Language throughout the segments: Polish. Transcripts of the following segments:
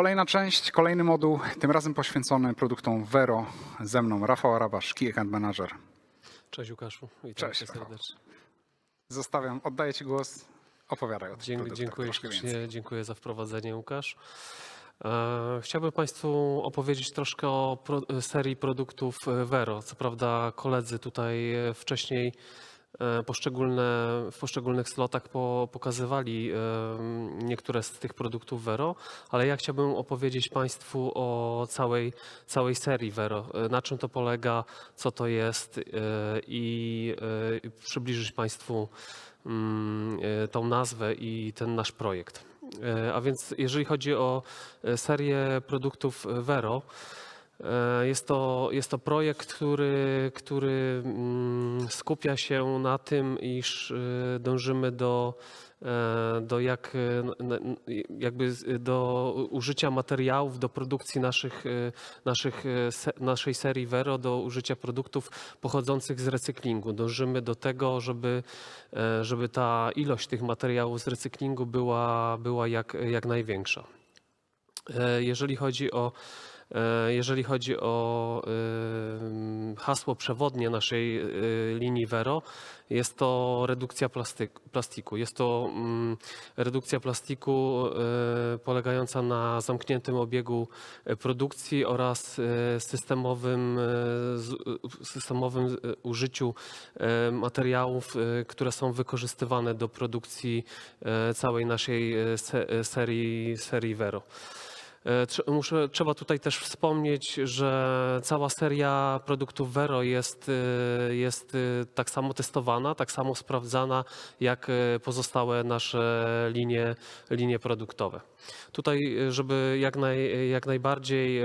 Kolejna część, kolejny moduł, tym razem poświęcony produktom Vero. Ze mną Rafał Arabasz, Key Account Manager. Cześć Łukaszu, witam Cześć, cię serdecznie. Zostawiam, oddaję Ci głos. Opowiadaj o Dziękuję, produktach dziękuję więcej. dziękuję za wprowadzenie Łukasz. E, Chciałbym Państwu opowiedzieć troszkę o serii produktów e, Vero. Co prawda koledzy tutaj e, wcześniej poszczególne, w poszczególnych slotach po, pokazywali e, niektóre z tych produktów Vero, ale ja chciałbym opowiedzieć Państwu o całej, całej serii Vero, e, na czym to polega, co to jest e, i e, przybliżyć Państwu mm, e, tą nazwę i ten nasz projekt. E, A więc jeżeli chodzi o e, serię produktów Vero, e, jest to, jest to projekt, który, który mm, skupia się na tym, iż e, dążymy do, e, do jak, e, jakby do użycia materiałów, do produkcji naszych, e, naszych, e, naszej serii Vero, do użycia produktów pochodzących z recyklingu. Dążymy do tego, żeby, e, żeby ta ilość tych materiałów z recyklingu była, była jak, jak największa. E, Jeżeli chodzi o, e, jeżeli chodzi o hasło przewodnie naszej e, linii Vero, jest to redukcja plastiku. Jest to redukcja plastiku e, polegająca na zamkniętym obiegu e, produkcji oraz e, systemowym, e, e, systemowym e, użyciu e, materiałów, e, które są wykorzystywane do produkcji e, całej naszej e, se, e, serii, serii Vero. E, Muszę, trzeba tutaj też wspomnieć, że cała seria produktów Vero jest, e, jest e, tak samo testowana, tak samo sprawdzana jak pozostałe nasze linie, linie produktowe. Tutaj, żeby jak, naj, jak najbardziej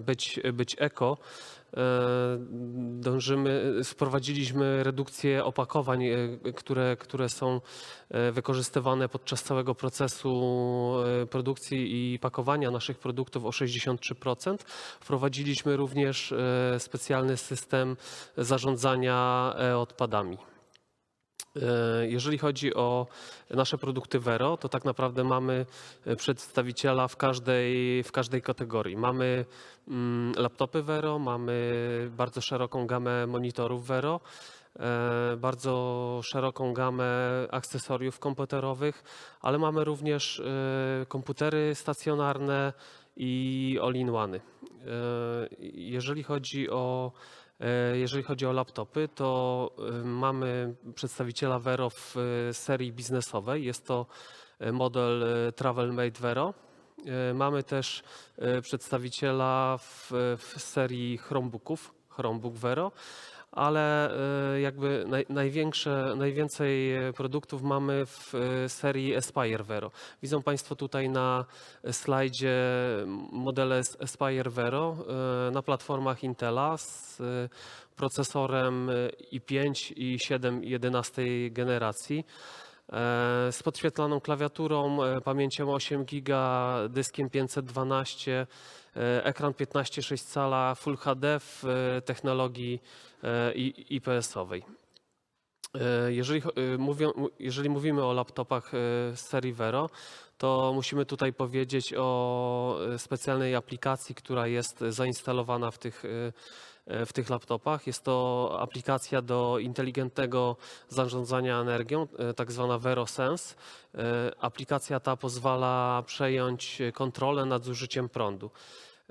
być, być eko, dążymy, sprowadziliśmy redukcję opakowań, e, które, które są e, wykorzystywane podczas całego procesu e, produkcji i pakowania naszych produktów o 63%. Wprowadziliśmy również e, specjalny system zarządzania e, odpadami. E, Jeżeli chodzi o nasze produkty Vero, to tak naprawdę mamy e, przedstawiciela w każdej, w każdej kategorii. Mamy mm, laptopy Vero, mamy bardzo szeroką gamę monitorów Vero, e, bardzo szeroką gamę akcesoriów komputerowych, ale mamy również komputery stacjonarne i all-in-one. Jeżeli chodzi o Jeżeli chodzi o laptopy, to e, mamy przedstawiciela Vero w e, serii biznesowej. Jest to e, model e, TravelMate Vero. E, Mamy też e, przedstawiciela w, w serii Chromebooków, Chromebook Vero, ale e, jakby naj, największe, najwięcej produktów mamy w e, serii Aspire Vero. Widzą Państwo tutaj na slajdzie modele Aspire Vero e, na platformach Intela z procesorem e, i5 i 7 11 generacji. Z podświetlaną klawiaturą, pamięcią 8 GB, dyskiem 512, e, ekran 15,6 cala Full HD w e, technologii e, IPS-owej. E, Jeżeli, e, jeżeli mówimy o laptopach e, z serii Vero, to musimy tutaj powiedzieć o e, specjalnej aplikacji, która jest zainstalowana w tych, e, e, w tych laptopach. Jest to aplikacja do inteligentnego zarządzania energią, e, tak zwana VeroSense. E, Aplikacja ta pozwala przejąć kontrolę nad zużyciem prądu.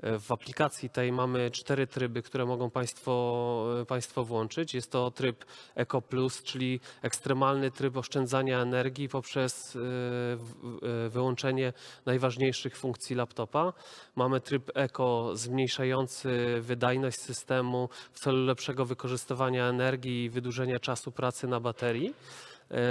E, W aplikacji tej mamy cztery tryby, które mogą Państwo, e, państwo włączyć. Jest to tryb Eco Plus, czyli ekstremalny tryb oszczędzania energii poprzez e, wyłączenie najważniejszych funkcji laptopa. Mamy tryb Eco zmniejszający wydajność systemu w celu lepszego wykorzystywania energii i wydłużenia czasu pracy na baterii.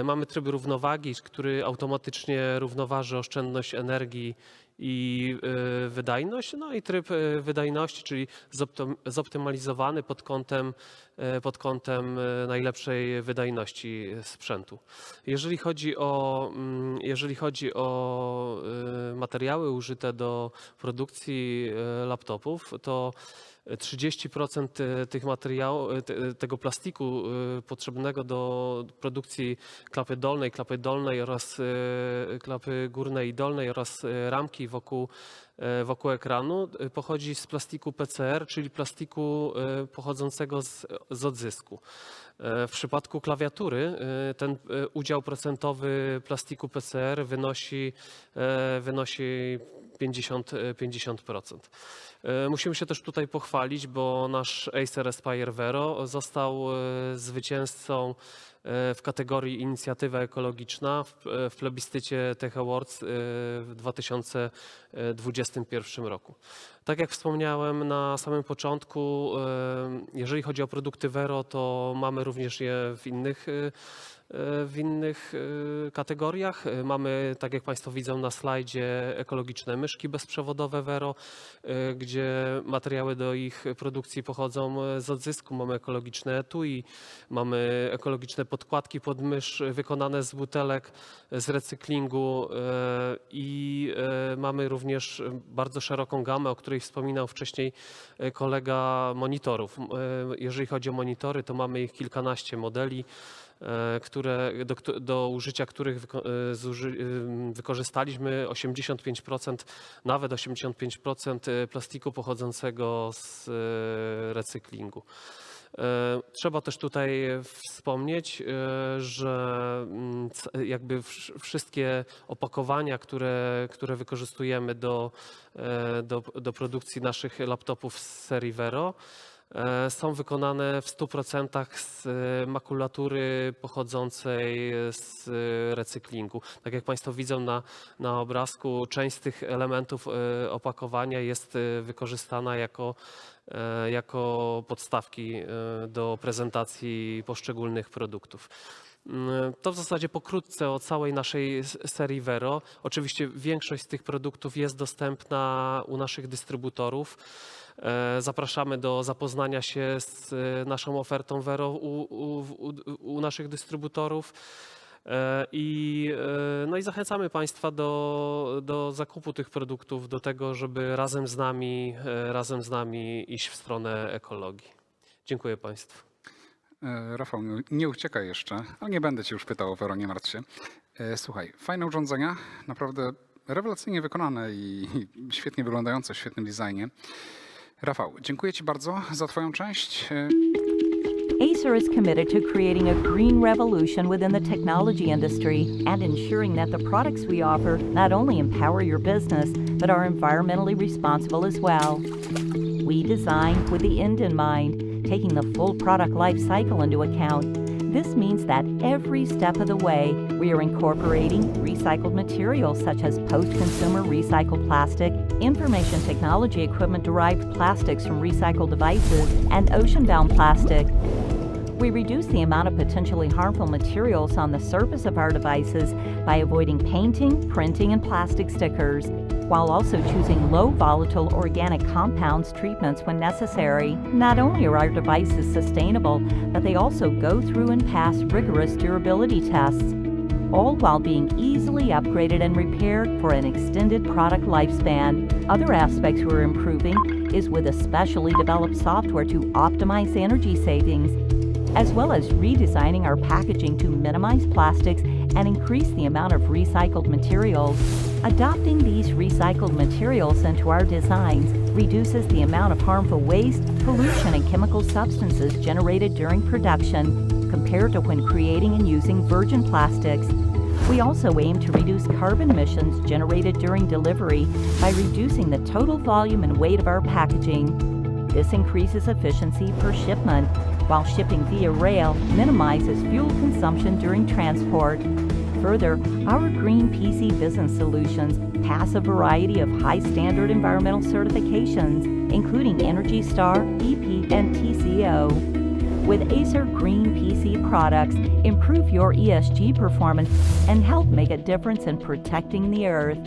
Mamy tryb równowagi, który automatycznie równoważy oszczędność energii i e, wydajność. No i tryb e, wydajności, czyli zoptym- zoptymalizowany pod kątem, e, pod kątem najlepszej wydajności sprzętu. Jeżeli chodzi o, mm, jeżeli chodzi o materiały użyte do produkcji laptopów, to 30% e, tych materiałów, e, te- tego plastiku e, potrzebnego do produkcji klapy dolnej, klapy dolnej oraz e, klapy górnej i dolnej oraz e, ramki wokół, e, wokół ekranu e, pochodzi z plastiku PCR, czyli plastiku e, pochodzącego z, z odzysku. E, W przypadku klawiatury e, ten e, udział procentowy plastiku PCR wynosi, e, wynosi 50, e, 50%. E, Musimy się też tutaj pochwalić, bo nasz Acer Aspire Vero został e, zwycięzcą e, w kategorii inicjatywa ekologiczna w, e, w plebiscycie Tech Awards e, w 2021 roku. Tak jak wspomniałem na samym początku, e, jeżeli chodzi o produkty Vero, to mamy również je w innych, e, e, w innych e, kategoriach. E, Mamy, tak jak Państwo widzą na slajdzie, ekologiczne myszki bezprzewodowe Vero, e, gdzie materiały do ich produkcji pochodzą e, z odzysku. Mamy ekologiczne etui, mamy ekologiczne podkładki pod mysz e, wykonane z butelek e, z recyklingu e, i e, mamy również e, bardzo szeroką gamę, o której wspominał wcześniej e, kolega monitorów. E, Jeżeli chodzi o monitory, to mamy ich kilkanaście modeli e, które, do, do użycia których wyko- e, zuży, ym, wykorzystaliśmy 85%, nawet 85% plastiku pochodzącego z e, recyklingu. E, Trzeba też tutaj wspomnieć, e, że mm, jakby wsz- wszystkie opakowania, które, które wykorzystujemy do, e, do, do produkcji naszych laptopów z serii Vero, e, są wykonane w 100% z e, makulatury pochodzącej z e, recyklingu. Tak jak Państwo widzą na, na obrazku, część z tych elementów e, opakowania jest e, wykorzystana jako, e, jako podstawki e, do prezentacji poszczególnych produktów. To w zasadzie pokrótce o całej naszej serii Vero. Oczywiście większość z tych produktów jest dostępna u naszych dystrybutorów. E, Zapraszamy do zapoznania się z e, naszą ofertą Vero u, u, u, naszych dystrybutorów. E, I, no i zachęcamy Państwa do, do zakupu tych produktów, do tego, żeby razem z nami, razem z nami iść w stronę ekologii. Dziękuję Państwu. E, Rafał, nie- uciekaj jeszcze, ale nie będę cię już pytał o Vero, nie martw się. E, Słuchaj, fajne urządzenia, naprawdę rewelacyjnie wykonane i i świetnie wyglądające w świetnym designie. Rafał, dziękuję Ci bardzo za Twoją część. E, Acer is committed to creating a green revolution within the technology industry and ensuring that the products we offer not only empower your business, but are environmentally responsible as well. We design with the end in mind, taking the full product life cycle into account. This means that every step of the way, we are incorporating recycled materials such as post consumer recycled plastic, information technology equipment derived plastics from recycled devices, and ocean bound plastic. We reduce the amount of potentially harmful materials on the surface of our devices by avoiding painting, printing, and plastic stickers, while also choosing low volatile organic compounds treatments when necessary. Not only are our devices sustainable, but they also go through and pass rigorous durability tests, all while being easily upgraded and repaired for an extended product lifespan. Other aspects we're improving is with a specially developed software to optimize energy savings as well as redesigning our packaging to minimize plastics and increase the amount of recycled materials. Adopting these recycled materials into our designs reduces the amount of harmful waste, pollution, and chemical substances generated during production compared to when creating and using virgin plastics. We also aim to reduce carbon emissions generated during delivery by reducing the total volume and weight of our packaging. This increases efficiency per shipment, while shipping via rail minimizes fuel consumption during transport. Further, our Green PC business solutions pass a variety of high standard environmental certifications, including Energy Star, EP, and TCO. With Acer Green PC products, improve your ESG performance and help make a difference in protecting the Earth.